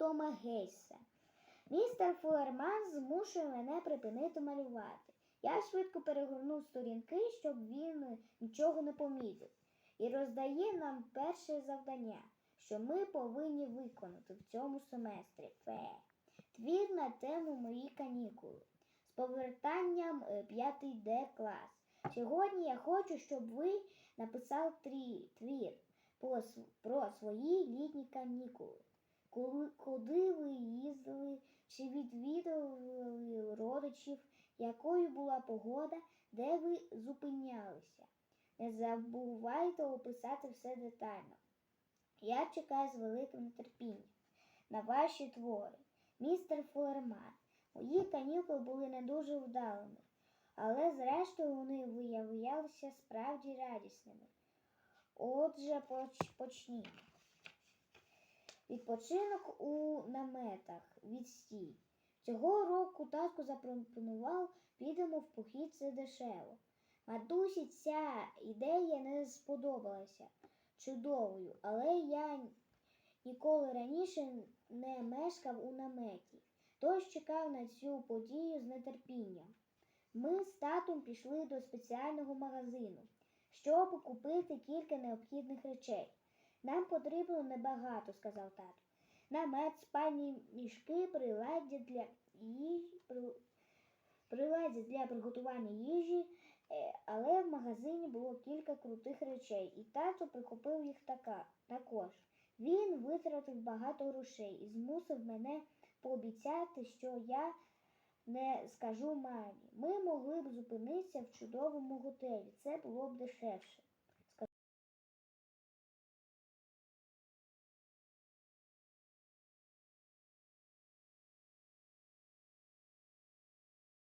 Тома Гейса. Містер Фуерман змушує мене припинити малювати. Я швидко перегорнув сторінки, щоб він нічого не помітив, і роздає нам перше завдання, що ми повинні виконати в цьому семестрі. Фе. Твір на тему мої канікули з повертанням е, 5 Д клас. Сьогодні я хочу, щоб ви написали твір про свої літні канікули. Коли, куди ви їздили, чи відвідували родичів, якою була погода, де ви зупинялися. Не забувайте описати все детально. Я чекаю з великим нетерпінням на ваші твори. Містер Флерман, мої канікули були не дуже вдалими, але зрештою вони виявлялися справді радісними. Отже, поч- почнімо. Відпочинок у наметах відстій. Цього року татко запропонував, підемо в похід, це дешево. Матусі ця ідея не сподобалася чудовою, але я ніколи раніше не мешкав у наметі, тож чекав на цю подію з нетерпінням. Ми з татом пішли до спеціального магазину, щоб купити кілька необхідних речей. Нам потрібно небагато, сказав тато. Намет, спальні мішки, приладдя для їжі, приладдя для приготування їжі, Е, але в магазині було кілька крутих речей, і тато прихопив їх така, також. Він витратив багато грошей і змусив мене пообіцяти, що я не скажу мамі. Ми могли б зупинитися в чудовому готелі, це було б дешевше.